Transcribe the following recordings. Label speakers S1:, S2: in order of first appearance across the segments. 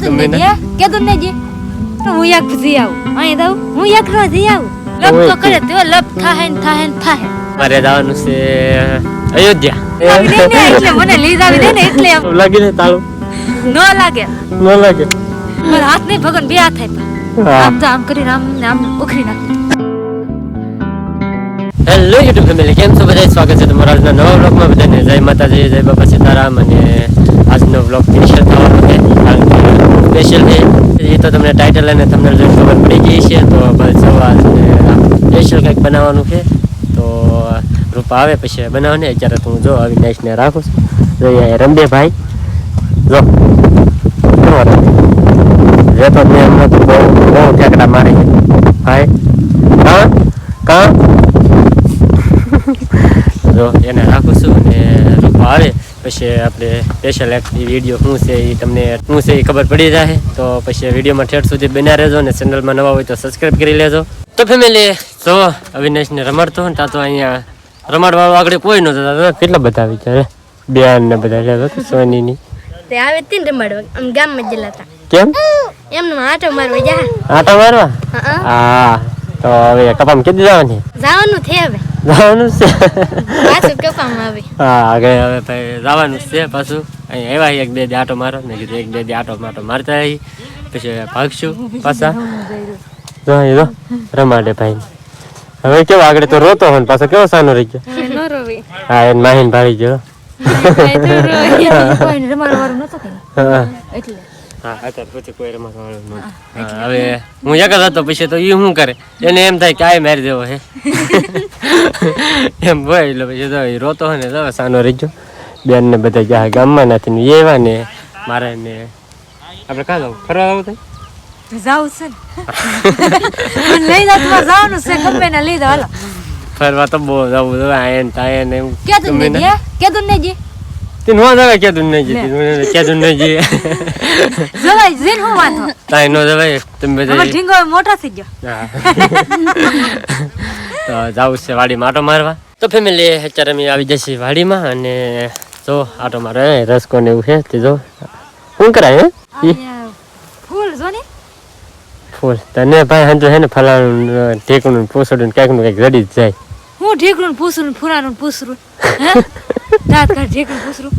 S1: તમે ને
S2: કેદું હું એક જઈ આવું. અહીં દઉં. હું એક નો જઈ આવું. લપ તો કરે તો લપ થાહે ને થાહે ને થાહે.
S1: મારે જવાનું છે અયોધ્યા.
S2: આવી દે ને એટલે મને લીધ આવી દે ને એટલે
S1: લાગી ને તાળું?
S2: ન લાગે.
S1: ન લાગે.
S2: મારા હાથ નહીં ભગવાન બે હાથ થાય આમ તો આમ કરીને આમ ને આમ ઉખડી નાખ.
S1: હેલો યુટ્યુબ ફેમિલી કેમ છો? બધા સ્વાગત છે તમારા આજના નવા બ્લોગમાં બધાને જય માતાજી જય બાબા સીતારામ. અને આજનો બ્લોગ ફિનિશર થવાનો છે. સ્પેશિયલ છે. એ તો તમને ટાઇટલ અને તમને જોઈને ખબર પડી ગઈ છે તો બસ જો સ્પેશિયલ કંઈક બનાવવાનું છે. તો રૂપા આવે પછી બનાવને. અત્યારે તો હું જો અવિનાશને રાખું છું. જો અહીંયા રમદે ભાઈ જો. જે તો મેં એમને તો બહુ બહુ ઠેકડા મારી ભાઈ. કાં? કાં? જો એને રાખું છું અને રૂપા આવે. પછી આપણે સ્પેશિયલ એક વીડિયો શું છે એ તમને શું છે એ ખબર પડી જાય. તો પછી વિડીયોમાં ઠેઠ સુધી બન્યા રહેજો અને ચેનલમાં નવા હોય તો સબસ્ક્રાઈબ કરી લેજો. તો ફેમિલી જો અવિનાશને રમાડતો ને તો અહીંયા રમાડવાળો આગળ કોઈ નહોતો કેટલા બધા વિચારે બેન ને બધા લેતો તો સોનીની?
S2: તે આવે તીન રમાડવા. આમ ગામમાં જ જલાતા
S1: કેમ?
S2: એમનો આટો મારવા જા
S1: આટો મારવા?
S2: હા
S1: તો હવે કપામાં કેટલી જવાની?
S2: જવાનું છે હવે.
S1: જવાનું છે.
S2: પાછું કપામાં આવે?
S1: હા આગળ હવે ભાઈ જવાનું છે પાછું. અહીં આવ્યા એક બે દી આટો મારો ને કીધું એક બે દી આટો માટો મારતા આવી પછી ભાગશું પાછા. જો અહીં જો રમાડે ભાઈ. હવે કેવો આગળ તો રોતો હોય પાછો કેવો સાનો રહી ગયો? હા એને માહિન ભાળી ગયો. હવે હું એક જ હતો પછી તો એ શું કરે? એને એમ થાય કે આ મારી દેવો હે. એમ હોય એટલે પછી તો રોતો હોય ને તો સાનો રહી ગયો. બેન ને બધા ગયા ગામમાં નથી ને એવા ને મારે ને આપણે કાં જવું ફરવા જવું થાય
S2: જાવ છે લઈ જા જવાનું છે ગમે ને લઈ જાવ
S1: ફરવા તો બહુ જવું જોઈએ આયન તાયન એવું
S2: કેદું
S1: તું
S2: ને.
S1: ને.
S2: જી ને જી
S1: તે નો જવાય નહીં જતી કેદું નહીં જઈએ.
S2: જવાય જીન હું વાંધો.
S1: તાય નો જવાય તમે બધા
S2: ઢીંગો હવે થઈ ગયો.
S1: હા. તો જવું છે વાડીમાં આટો મારવા. તો ફેમિલી અત્યારે અમે આવી જશે વાડીમાં અને જો આટો મારે રસકો ને એવું છે તે જો. શું કરાય હે?
S2: ફૂલ જો ને.
S1: ફૂલ. તને ભાઈ હંજો હે ને ફલાણું ટેકનું પોસડું ને ક્યાંકનું કંઈક રડી જ જાય.
S2: હું પૂસરું ને ફુરાનું પૂસરું હે? પૂસરું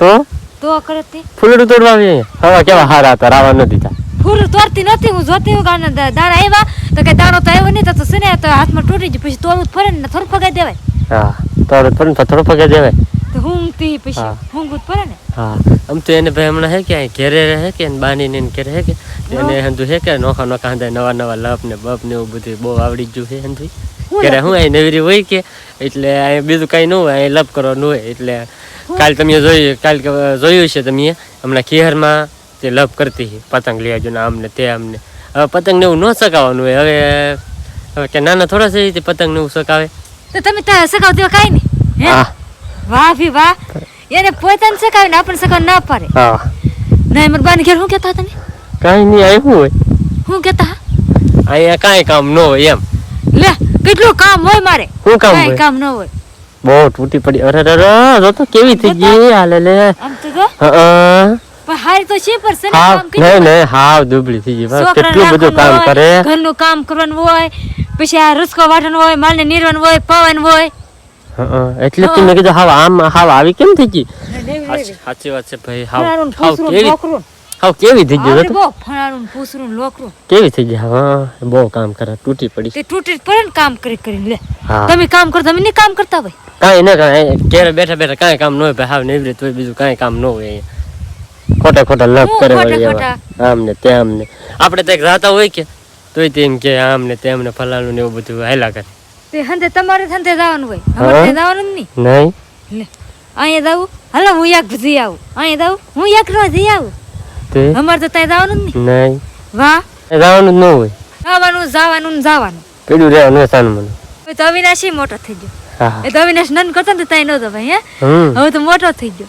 S1: તો?
S2: તો કરે તે.
S1: ફૂલડું તોડવા આવી હવા કેવા હારા હતા રાવા નથી થા
S2: ફૂલ તોડતી નથી હું જોતી હું દા- દાણા આવ્યા તો કે દાણો તો આવ્યો નહીં તો તો છે ને તો હાથમાં તૂટી જાય પછી તોડું ફરે ને થોડું ફગાઈ દેવાય.
S1: હા તોડું ફરે ને થોડો પગે દેવાય.
S2: તો ઊંઘતી પછી
S1: હું.
S2: ગુત જ પડે ને.
S1: હા આમ તો એને ભાઈ હમણાં હે કે ઘેરે રહે કે બાની એને ઘેરે હે કે? એને હંધુ હે કે નોખા નોખા હંધાય નવા નવા લપ ને બપ ને એવું બધું બહુ આવડી ગયું છે હંધુ.
S2: હું
S1: ઘરે હું અહીં નવરી હોય કે? એટલે અહીં બીજું કાંઈ ન હોય અહીં લપ કરવાનું હોય એટલે કાલ તમે જોયું કાલ જોયું છે તમે હમણાં ખેહરમાં તે લપ કરતી હતી પતંગ લઈ આવજો ને આમને તે આમને. હવે પતંગ ને એવું ન સકાવવાનું હોય. હવે હવે કે નાના થોડા છે તે પતંગ ને એવું સકાવે
S2: તો તમે સગાવ દેવા કાંઈ નહીં હા? વાહ ભી વાહ. એને પોતાને સકાવે ને આપણને સકાવ ના પડે.
S1: હા.
S2: ના મારા બાને ઘેર શું કહેતા તમે?
S1: કાંઈ નહીં આવ્યું હોય.
S2: શું કહેતા?
S1: અહીંયા કાંઈ કામ ન હોય એમ.
S2: લે કેટલું કામ હોય મારે?
S1: શું કામ હોય?
S2: કામ ન હોય.
S1: બહુ તૂટી પડી. અરે અરે જો તો કેવી થઈ ગઈ? હાલે લે.
S2: આમ તો
S1: હા.
S2: પણ તો છે પર
S1: સને
S2: કામ કરી
S1: નહીં નહીં હાવ દુબળી થઈ ગઈ. બસ કેટલું બધું કામ કરે?
S2: ઘરનું કામ કરવાનું હોય પછી આ રસકો વાટવાનું હોય માલને નીરવાનું હોય પવન હોય.
S1: એટલે તો મેં કીધું હાવ આમ હાવ આવી કેમ થઈ ગઈ? સાચી સાચી વાત છે ભાઈ હાવ હાવ કેવી હાવ કેવી થઈ ગઈ
S2: બહુ ફણાનું પૂસરું લોકરું.
S1: કેવી થઈ ગઈ? હા બહુ કામ કરે તૂટી પડી.
S2: તે તૂટી પડે ને કામ કરી કરીને લે. તમે કામ કરતા તમે નહીં કામ કરતા હોય.
S1: કાંઈ ન કાંઈ ઘેરે બેઠા બેઠા કાંઈ કામ ન હોય ભાઈ હાવ નિવૃત્ત તો બીજું કાંઈ કામ ન હોય અહીંયા. ખોટા ખોટા લપ કરે વળી આમ ને તેમ ને આપણે તો એક જાતા હોય કે તોય તેમ કે આમ ને તેમ ને ફલાણું ને એવું બધું હાલ્યા કરે.
S2: તે હંતે તમારે હંતે જવાનું હોય. અમારે જવાનું નહીં.
S1: નહીં.
S2: અહીંયા જાવું હાલો હું એક જઈ આવું. અહીંયા જાવું હું એક નો જઈ આવું.
S1: તે?
S2: અમારે તો ત્યાં જવાનું નહીં.
S1: નહીં.
S2: વાહ.
S1: જવાનું ન હોય.
S2: આવવાનું જવાનું ને જવાનું.
S1: પીડું રહેવાનું સાનું મને.
S2: તો અવિનાશી મોટો થઈ ગયો. એ તો અવિનાશ નન કરતો ને ત્યાં ન જવાય હે? હવે તો મોટો થઈ ગયો.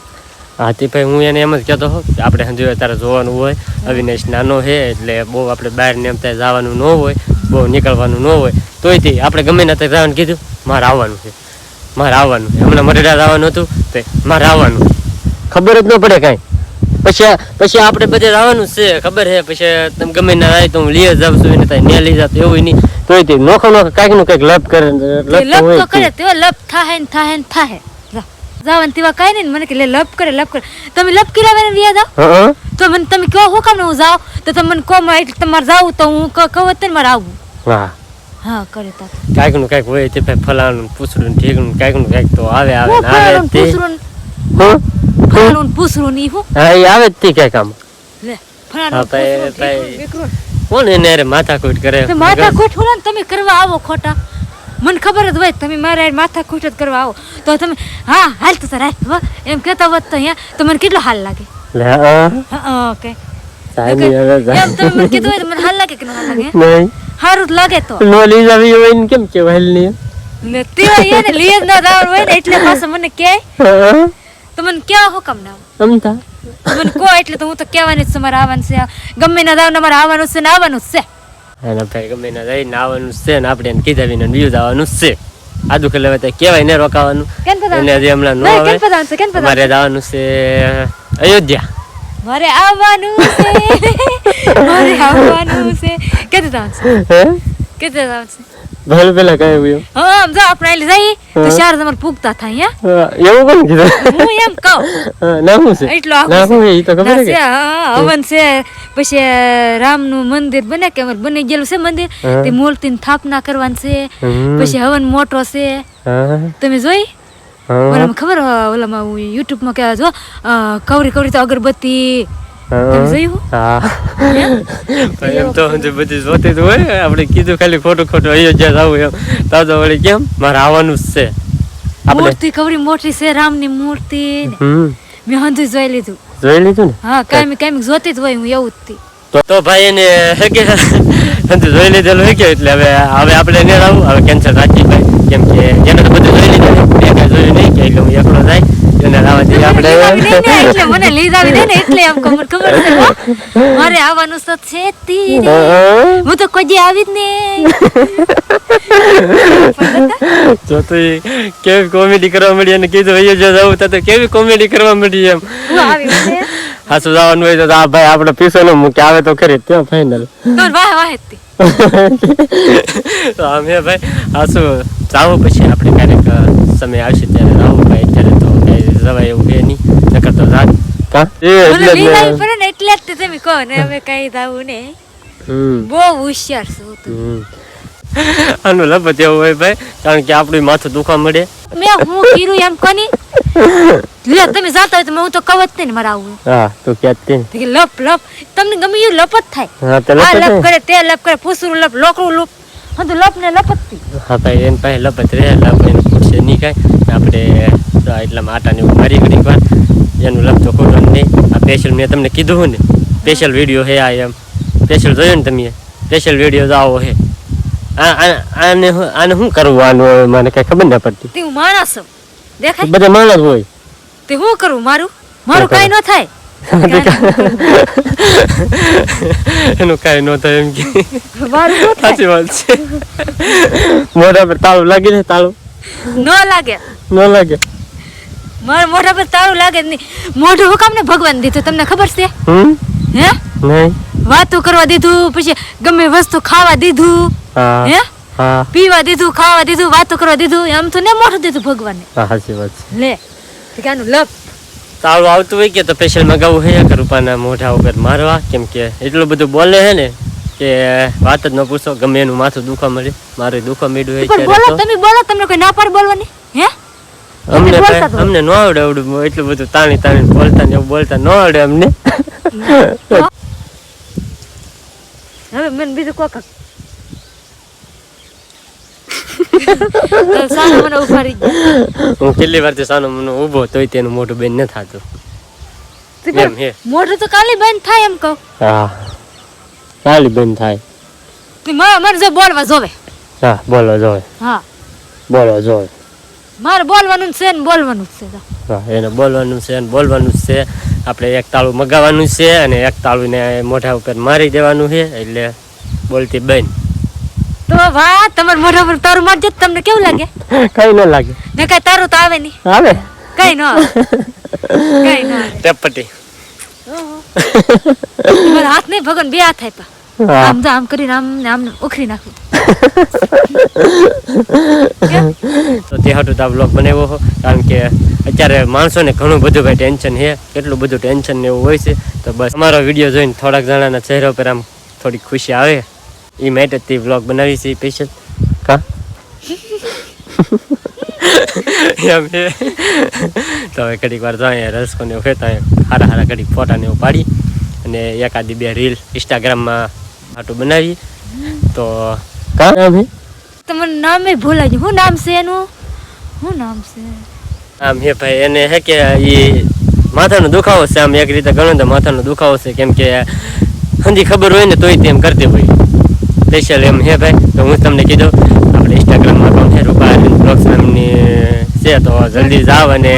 S1: હા તે ભાઈ હું એને એમ જ કહેતો હોઉં કે આપણે સમજો અત્યારે જોવાનું હોય. અવિનાશ નાનો છે એટલે બહુ આપણે બહાર ને એમ ત્યાં જવાનું ન હોય બહુ નીકળવાનું ન હોય. તોય તે આપણે ગમે ને ત્યાં જવાનું કીધું મારે આવવાનું છે. મારે આવવાનું છે. હમણાં મરેડા જવાનું હતું તે મારે આવવાનું ખબર જ ન પડે કાંઈ. પછી પછી આપણે બધે આવવાનું છે ખબર છે? પછી તમે ગમે ના આવે તો હું લઈ જ છું એને તાઈ ને લઈ જાતો એવું નહીં. તોય તે નોખો નોખો કાંઈકનું કાંઈક લપ કરે લપ તો
S2: કરે
S1: તે.
S2: લપ થાય ને થાય ને જા. જાવન તેવા કઈ નહીં મને કે લે લપ કરે લપ કરે. તમે લપ કર્યા વગર વ્યા જાઓ. તો મને તમે કહો હું કામ હું જાઉં? તો તમે મને કહો મારે તમારે જાવું તો હું કહું તો મારે આવું
S1: હા.
S2: હા કરે તા.
S1: કાંઈકનું કાંઈક હોય તે ભાઈ ફલાણું પૂછડું ઠીકનું ને નું કાંઈક તો આવે આવે આવે તે.
S2: પૂછરું ને-
S1: હં?
S2: ફલાણું ને પૂછરું હું?
S1: હા એ આવે તે કાંઈક આમ.
S2: લે ફલાણું ને.
S1: કોણ એને માથાકૂટ કરે?
S2: તો માથા ખોટ ને તમે કરવા આવો ખોટા. મને ખબર જ હોય તમે મારા માથા ખોટ જ કરવા આવો. તો તમે હા હાલ તો સર હો. એમ કહેતા હોત તો અહીંયા તો મને કેટલો હાલ લાગે? ઓકે. એમ તમે મને કીધું હોય તો મને હાલ લાગે કે ન લાગે સારું લાગે તો.
S1: નો લઈ જાવી હોય ને કેમ કેવાય નહીં
S2: ને તેવા એને લીએ ના દાવર હોય ને એટલે પાછા મને કહે. તો મને ક્યાં હુકમ ના
S1: સમતા
S2: મને કહો એટલે તો હું તો કહેવાની જ તમારે મારે આવવાનું છે. ગમે ના દાવ મારે આવવાનું છે ને આવવાનું છે.
S1: અને ભાઈ ગમે ના જઈને આવવાનું છે ને આપણે એને કીધા વિના વ્યૂઝ આવવાનું જ છે. આ દુઃખ લેવા તો કહેવાય ને રોકાવાનું. એને હજી હમણાં ન આવે. મારે જવાનું છે અયોધ્યા.
S2: મારે આવવાનું છે. મારે આવવાનું છે. કેતે જવાનું છે? કેતે જવાનું છે?
S1: ભલે પેલા કઈ એવું
S2: હા આમ જો આપણે એટલે જઈ તો ચાર તમાર પૂગતા થાય
S1: હા, એવું કોણ કીધું?
S2: હું એમ કહું.
S1: ના હું છે?
S2: એટલો
S1: ના હું એ તો ખબર છે
S2: હા, હવન છે પછી રામનું મંદિર બને કે અમાર બની ગયેલું છે મંદિર
S1: તે
S2: તે મૂર્તિની સ્થાપના કરવાની છે પછી હવન મોટો છે. તમે જોઈ? ઓલામાં ખબર ઓલામાં યુટ્યુબમાં કે જો કવરી કવરી તો અગરબત્તી
S1: એમ? તો બધી જોતી તો હોય. આપણે કીધું ખાલી ખોટું ખોટું અયોધ્યા જવું એમ. તો તો વળી કેમ? મારે આવવાનું જ છે.
S2: મૂર્તિ કવરી મોટી છે રામની મૂર્તિ મેં હંધુય જોઈ લીધું.
S1: જોઈ લીધું ને?
S2: હા જોતી જ હોય હું એવું જ
S1: તો. ભાઈ એને કે હજુ જોઈ લીધેલું કે એટલે હવે હવે આપણે ને આવું હવે કેન્સલ રાખી ભાઈ. કેમ કે તો બધું જોઈ લીધું મેં કાંઈ જોયું નહીં કે એટલે હું એકલો જાય. રાવા દઈએ આપણે
S2: ને, એટલે મને લઈ જાવી દે ને એટલે આમ ખબર ખબર છે મારે આવવાનું તો છે જ તી રે.
S1: હા.
S2: હું તો કોઈ આવી જ નહીં
S1: તો તો કેવી કોમેડી કરવા મળી અને કીધું ભાઈ જો તો તો કેવી કોમેડી કરવા મળી એમ.
S2: હું આવી
S1: જવાનું હોય તો આ ભાઈ આપણે પીસો નો મૂકે આવે તો ખરી ત્યાં ફાઇનલ
S2: તો વાહ વાહ તો
S1: અમે ભાઈ હાસુ જાવું પછી આપણે ક્યારેક સમય આવશે ત્યારે આવું ભાઈ અત્યારે તો જવાય એવું કે નહીં. નકર તો જાત કા? એ એટલે જ.
S2: એટલે જ તે તમે કહો ને અમે કઈ થાવું ને
S1: હમ.
S2: બહુ હોશિયાર છું તું.
S1: આનું લપત એવું હોય ભાઈ કારણ કે આપણું માથું દુખવા મળે
S2: મેં હું કીરું એમ કોની? લે તમે જાતા હોય તો હું તો કવત જ ને મરાવું
S1: હા તો ક્યાં તે.
S2: લપ લપ. તમને ગમે એવું લપ જ થાય.
S1: હા તે લપત
S2: લપ કરે તે લપ કરે પૂસરું લપ લોકરું લપ. હા તો લપ ને લપત
S1: હા ભાઈ એને પાસે લપત રે લપ એનું પૂછશે નહીં કાંઈ. આપણે તો એટલામાં આટાને એવું મારી ઘડી વાર એનું લપ ખોટો નહીં. આ સ્પેશિયલ મેં તમને કીધું ને સ્પેશિયલ વીડિયો હે આ એમ. સ્પેશિયલ જોયું ને તમે? સ્પેશિયલ વીડિયો આવો હે આને આને શું કરવું? આનું મને કઈ ખબર ના પડતી.
S2: તે હું માણસ દેખાય?
S1: બધા માણસ હોય.
S2: તે હું કરું મારું? મારું કાઈ ન થાય.
S1: એનું કાઈ ન થાય એમ કે. સાચી વાત છે. મોઢા પર તાળું લાગી ને તાળું.
S2: ન લાગે.
S1: ન લાગે.
S2: મારા મોઢા પર તારું લાગે નહીં. મોઢું હું કામ ને ભગવાન દીધું? તમને ખબર છે? હે?
S1: નહીં.
S2: વાતો કરવા દીધું પછી ગમે વસ્તુ ખાવા દીધું
S1: હે
S2: પીવા દીધું ખાવા દીધું વાતો કરવા દીધું એમ તો ને મોઢું દીધું ભગવાનને
S1: સાચી વાત છે.
S2: લે તો લપ.
S1: તારું આવતું હોય કે તો સ્પેશિયલ મગાવું હે કે રૂપાના મોઢા ઉપર મારવા કેમ કે એટલું બધું બોલે હે ને કે વાત જ ન પૂછો ગમે એનું માથું દુખવા મળે મારે દુખવા મળ્યું હોય
S2: પણ બોલો તમે બોલો તમને કોઈ ના પાડ બોલવાની હે?
S1: અમને. અમને ન આવડે આવડું એટલું બધું તાણી તાણી બોલતા ને બોલતા ન આવડે અમને.
S2: હવે મને બીજું કોક. મને
S1: હું કેટલી વાર સાનો મને ઊભો તોય તેનું મોઢું બેન ન થતું. એમ
S2: મોઢું તો કાલે થાય એમ કહું.
S1: હા. બંધ થાય.
S2: મારે જો બોલવા જોવે.
S1: હા બોલો જોય
S2: હા.
S1: બોલો જોય
S2: મારે બોલવાનું છે ને બોલવાનું જ છે
S1: હા એને બોલવાનું છે ને બોલવાનું જ છે. આપણે એક તાળું મગાવવાનું છે અને એક તાળું ને મોઢા ઉપર મારી દેવાનું છે એટલે બોલતી બેન.
S2: તો વાહ તમારા મોઢા પર તારું મારજે તમને કેવું લાગે?
S1: કઈ ન લાગે.
S2: ને કઈ તારું તો આવે નહીં.
S1: આવે?
S2: કઈ ન આવે. કઈ ન
S1: ટેપટી.
S2: હાથ નહીં ભગવાન બે હાથ આપ્યા. આમ તો આમ કરીને આમ આમ ઉખરી નાખું.
S1: તો તે હાટું આ બ્લોગ બનાવ્યો કારણ કે અત્યારે માણસોને ઘણું બધું ભાઈ ટેન્શન છે કેટલું બધું ટેન્શન ને એવું હોય છે તો બસ અમારો વીડિયો જોઈને થોડાક જણાના ચહેરા પર આમ થોડીક ખુશી આવે. એ માટે તે બ્લોગ બનાવી છે સ્પેશિયલ કા? તો હવે ઘડીક વાર જાય રસકો ને ખેતા હારા હારા ઘડીક ફોટા ને એવું પાડી. અને એકાદી બે રીલ ઇન્સ્ટાગ્રામમાં હાટું બનાવી. તો કા? નામ હે
S2: તમને નામે ભૂલાઈ ગયું શું નામ છે એનું? શું નામ છે?
S1: આમ હે ભાઈ એને હે કે ઈ માથાનો દુખાવો છે આમ એક રીતે ગણો તો માથાનો દુખાવો છે કેમ કે હંધી ખબર હોય ને તોય તેમ કરતી હોય. સ્પેશિયલ એમ હે ભાઈ. તો હું તમને કીધું આપણે ઇન્સ્ટાગ્રામમાં પણ છે રૂપા બ્લોગ્સ નામની છે તો જલ્દી જાવ અને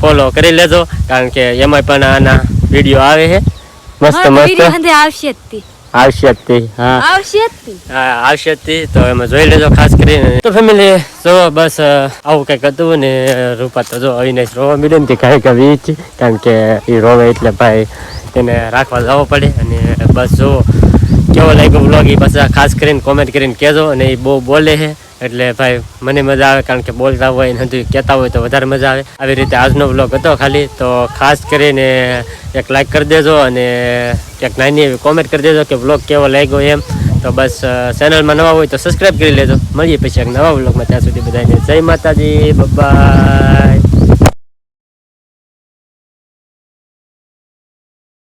S1: ફોલો કરી લેજો કારણ કે એમાં પણ આના વીડિયો આવે છે. મસ્ત મસ્ત.
S2: હંધે આવશે જ તી
S1: આવશે જ તે હા.
S2: આવશ્યકથી?
S1: હા, આવશ્યકથી. તો એમાં જોઈ લેજો ખાસ કરીને. તો ફેમિલી જો બસ આવું કંઈક હતું ને રૂપા તો જો અવિનાશ રોવા મળ્યો ને તે કાંઈ કવિ છે. કારણ કે એ રોવે એટલે ભાઈ એને રાખવા જવો પડે. અને બસ જો કેવો લાગ્યો બ્લોગ એ પાછા ખાસ કરીને કોમેન્ટ કરીને કહેજો. અને એ બહુ બોલે છે. એટલે ભાઈ, મને મજા આવે કારણ કે બોલતા હોય ને હજુ કહેતા હોય તો વધારે મજા આવે. આવી રીતે આજનો બ્લોગ હતો ખાલી, તો ખાસ કરીને એક લાઈક કરી દેજો અને એક નાની એવી કોમેન્ટ કરી દેજો કે બ્લોગ કેવો લાગ્યો એમ. તો બસ ચેનલમાં નવા હોય તો સબસ્ક્રાઈબ કરી લેજો. મળીએ પછી એક નવા બ્લોગમાં ત્યાં સુધી બધાને જય માતાજી બાય